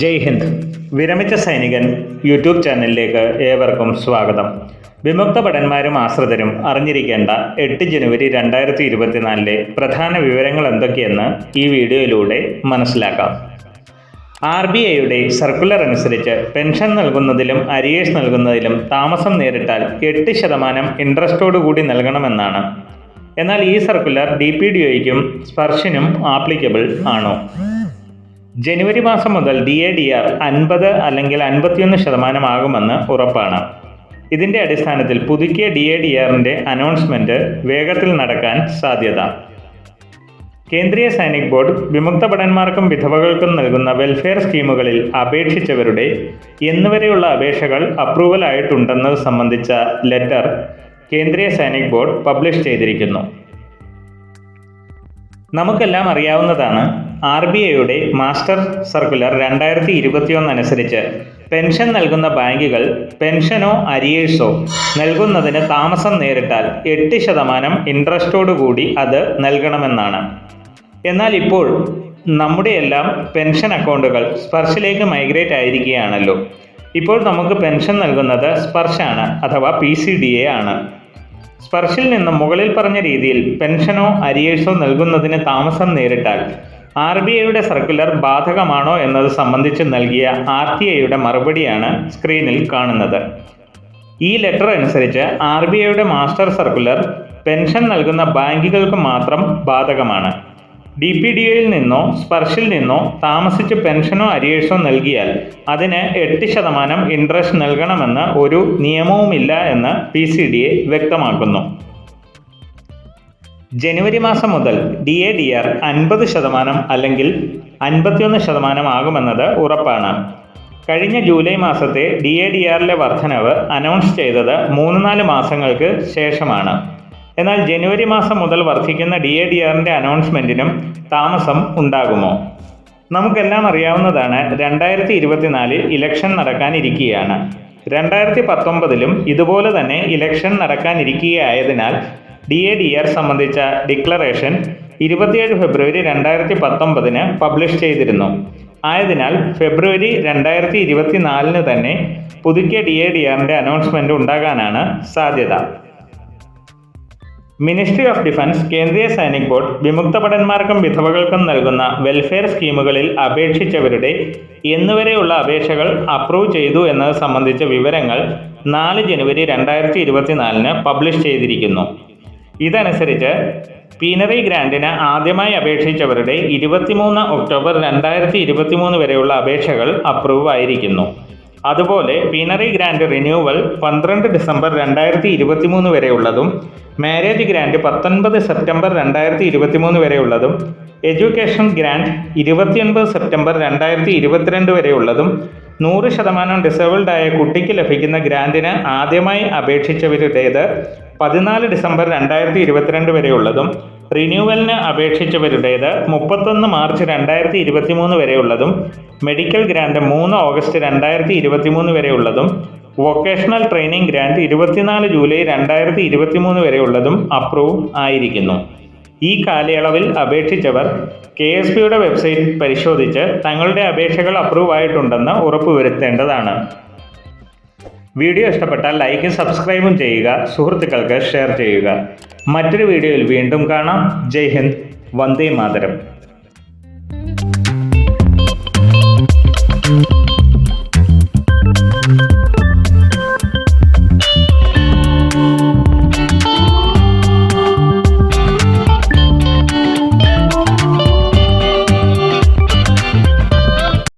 ജയ് ഹിന്ദ്. വിരമിച്ച സൈനികൻ യൂട്യൂബ് ചാനലിലേക്ക് ഏവർക്കും സ്വാഗതം. വിമുക്ത ഭടന്മാരും ആശ്രിതരും അറിഞ്ഞിരിക്കേണ്ട എട്ട് ജനുവരി രണ്ടായിരത്തി ഇരുപത്തിനാലിലെ പ്രധാന വിവരങ്ങൾ എന്തൊക്കെയെന്ന് ഈ വീഡിയോയിലൂടെ മനസ്സിലാക്കാം. ആർ ബി ഐയുടെ സർക്കുലർ അനുസരിച്ച് പെൻഷൻ നൽകുന്നതിലും അരിയേഴ്സ് നൽകുന്നതിലും താമസം നേരിട്ടാൽ എട്ട് ശതമാനം ഇൻട്രസ്റ്റോടുകൂടി നൽകണമെന്നാണ്. എന്നാൽ ഈ സർക്കുലർ ഡി പി ഡി ഒയ്ക്കും സ്പർശിനും ആപ്ലിക്കബിൾ ആണോ? ജനുവരി മാസം മുതൽ ഡി എ ഡി ആർ അൻപത് അല്ലെങ്കിൽ അൻപത്തിയൊന്ന് ശതമാനമാകുമെന്ന് ഉറപ്പാണ്. ഇതിന്റെ അടിസ്ഥാനത്തിൽ പുതുക്കിയ ഡി എ ഡി ആറിന്റെ അനൗൺസ്മെന്റ് വേഗത്തിൽ നടക്കാൻ സാധ്യത. കേന്ദ്രീയ സൈനിക് ബോർഡ് വിമുക്ത ഭടന്മാർക്കും വിധവകൾക്കും നൽകുന്ന വെൽഫെയർ സ്കീമുകളിൽ അപേക്ഷിച്ചവരുടെ എന്നുവരെയുള്ള അപേക്ഷകൾ അപ്രൂവൽ ആയിട്ടുണ്ടെന്നത് സംബന്ധിച്ച letter Kendriya Sainik Board publish ചെയ്തിരിക്കുന്നു. നമുക്കെല്ലാം അറിയാവുന്നതാണ് ആർ ബി ഐയുടെ മാസ്റ്റർ സർക്കുലർ രണ്ടായിരത്തി ഇരുപത്തിയൊന്ന് അനുസരിച്ച് പെൻഷൻ നൽകുന്ന ബാങ്കുകൾ പെൻഷനോ അരിയേഴ്സോ നൽകുന്നതിന് താമസം നേരിട്ടാൽ എട്ട് ശതമാനം ഇൻട്രസ്റ്റോടുകൂടി അത് നൽകണമെന്നാണ്. എന്നാൽ ഇപ്പോൾ നമ്മുടെയെല്ലാം പെൻഷൻ അക്കൗണ്ടുകൾ സ്പർശിലേക്ക് മൈഗ്രേറ്റ് ആയിരിക്കുകയാണല്ലോ. ഇപ്പോൾ നമുക്ക് പെൻഷൻ നൽകുന്നത് സ്പർശാണ് അഥവാ പി സി ഡി എ ആണ്. സ്പർശിൽ നിന്നും മുകളിൽ പറഞ്ഞ രീതിയിൽ പെൻഷനോ അരിയേഴ്സോ നൽകുന്നതിന് താമസം നേരിട്ടാൽ ആർ ബി ഐയുടെ സർക്കുലർ ബാധകമാണോ എന്നത് സംബന്ധിച്ച് നൽകിയ ആർ ടി ഐയുടെ മറുപടിയാണ് സ്ക്രീനിൽ കാണുന്നത്. ഈ ലെറ്റർ അനുസരിച്ച് ആർ ബി ഐയുടെ മാസ്റ്റർ സർക്കുലർ പെൻഷൻ നൽകുന്ന ബാങ്കുകൾക്ക് മാത്രം ബാധകമാണ്. ഡി പി ഡി ഒയിൽ നിന്നോ സ്പർശിൽ നിന്നോ താമസിച്ച് പെൻഷനോ അരിയേഴ്സോ നൽകിയാൽ അതിന് എട്ട് ശതമാനം ഇൻട്രസ്റ്റ് നൽകണമെന്ന് ഒരു നിയമവുമില്ല എന്ന് പി സി ഡി എ വ്യക്തമാക്കുന്നു. ജനുവരി മാസം മുതൽ ഡി എ ഡി ആർ അൻപത് ശതമാനം അല്ലെങ്കിൽ അൻപത്തിയൊന്ന് ശതമാനം ആകുമെന്നത് ഉറപ്പാണ്. കഴിഞ്ഞ ജൂലൈ മാസത്തെ ഡി എ ഡി ആറിലെ വർധനവ് അനൗൺസ് ചെയ്തത് മൂന്ന് നാല് മാസങ്ങൾക്ക് ശേഷമാണ്. എന്നാൽ ജനുവരി മാസം മുതൽ വർദ്ധിക്കുന്ന ഡി എ ഡി ആറിന്റെ അനൗൺസ്മെന്റിനും താമസം ഉണ്ടാകുമോ? നമുക്കെല്ലാം അറിയാവുന്നതാണ് രണ്ടായിരത്തി ഇരുപത്തിനാലിൽ ഇലക്ഷൻ നടക്കാനിരിക്കുകയാണ്. രണ്ടായിരത്തി പത്തൊമ്പതിലും ഇതുപോലെ തന്നെ ഇലക്ഷൻ നടക്കാനിരിക്കുകയായതിനാൽ ഡി എ ഡി ആർ സംബന്ധിച്ച ഡിക്ലറേഷൻ ഇരുപത്തിയേഴ് ഫെബ്രുവരി രണ്ടായിരത്തി പത്തൊമ്പതിന് പബ്ലിഷ് ചെയ്തിരുന്നു. ആയതിനാൽ ഫെബ്രുവരി രണ്ടായിരത്തി ഇരുപത്തിനാലിന് തന്നെ പുതുക്കിയ ഡി എ ഡി ആറിന്റെ അനൗൺസ്മെന്റ് ഉണ്ടാകാനാണ് സാധ്യത. Ministry of defence Kendriya Sainik Board വിമുക്ത ഭടന്മാർക്കും വിധവകൾക്കും നൽകുന്ന വെൽഫെയർ സ്കീമുകളിൽ അപേക്ഷിച്ചവരുടെ എന്നുവരെയുള്ള അപേക്ഷകൾ അപ്രൂവ് ചെയ്തു എന്നത് സംബന്ധിച്ച വിവരങ്ങൾ നാല് ജനുവരി രണ്ടായിരത്തി ഇരുപത്തിനാലിന് പബ്ലിഷ് ചെയ്തിരിക്കുന്നു. ഇതനുസരിച്ച് പീനറി ഗ്രാൻഡിന് ആദ്യമായി അപേക്ഷിച്ചവരുടെ ഇരുപത്തിമൂന്ന് ഒക്ടോബർ രണ്ടായിരത്തി ഇരുപത്തിമൂന്ന് വരെയുള്ള അപേക്ഷകൾ അപ്രൂവ് ആയിരിക്കുന്നു. അതുപോലെ പീനറി ഗ്രാൻഡ് റിന്യൂവൽ പന്ത്രണ്ട് ഡിസംബർ രണ്ടായിരത്തി ഇരുപത്തിമൂന്ന് വരെയുള്ളതും മാരേജ് ഗ്രാൻഡ് പത്തൊൻപത് സെപ്റ്റംബർ രണ്ടായിരത്തി ഇരുപത്തിമൂന്ന് വരെയുള്ളതും എഡ്യൂക്കേഷൻ ഗ്രാൻഡ് ഇരുപത്തിയൊൻപത് സെപ്റ്റംബർ രണ്ടായിരത്തി ഇരുപത്തിരണ്ട് വരെയുള്ളതും നൂറ് ശതമാനം ഡിസേബിൾഡ് ആയ കുട്ടിക്ക് ലഭിക്കുന്ന ഗ്രാൻഡിന് ആദ്യമായി അപേക്ഷിച്ചവരുടേത് പതിനാല് ഡിസംബർ രണ്ടായിരത്തി ഇരുപത്തിരണ്ട് വരെയുള്ളതും റിന്യൂവലിന് അപേക്ഷിച്ചവരുടേത് മുപ്പത്തൊന്ന് മാർച്ച് രണ്ടായിരത്തി ഇരുപത്തിമൂന്ന് വരെയുള്ളതും മെഡിക്കൽ ഗ്രാൻഡ് മൂന്ന് ഓഗസ്റ്റ് രണ്ടായിരത്തി ഇരുപത്തിമൂന്ന് വരെയുള്ളതും വൊക്കേഷണൽ ട്രെയിനിങ് ഗ്രാൻഡ് ഇരുപത്തിനാല് ജൂലൈ രണ്ടായിരത്തി ഇരുപത്തിമൂന്ന് വരെയുള്ളതും അപ്രൂവ് ആയിരിക്കുന്നു. ഈ കാലയളവിൽ അപേക്ഷിച്ചവർ കെ എസ് പിയുടെ വെബ്സൈറ്റ് പരിശോധിച്ച് തങ്ങളുടെ അപേക്ഷകൾ അപ്രൂവ് ആയിട്ടുണ്ടെന്ന് ഉറപ്പുവരുത്തേണ്ടതാണ്. വീഡിയോ ഇഷ്ടപ്പെട്ടാൽ ലൈക്കും സബ്സ്ക്രൈബും ചെയ്യുക സുഹൃത്തുക്കൾക്ക് ഷെയർ ചെയ്യുക. മറ്റൊരു വീഡിയോയിൽ വീണ്ടും കാണാം. ജയ് ഹിന്ദ്. വന്ദേ മാതരം.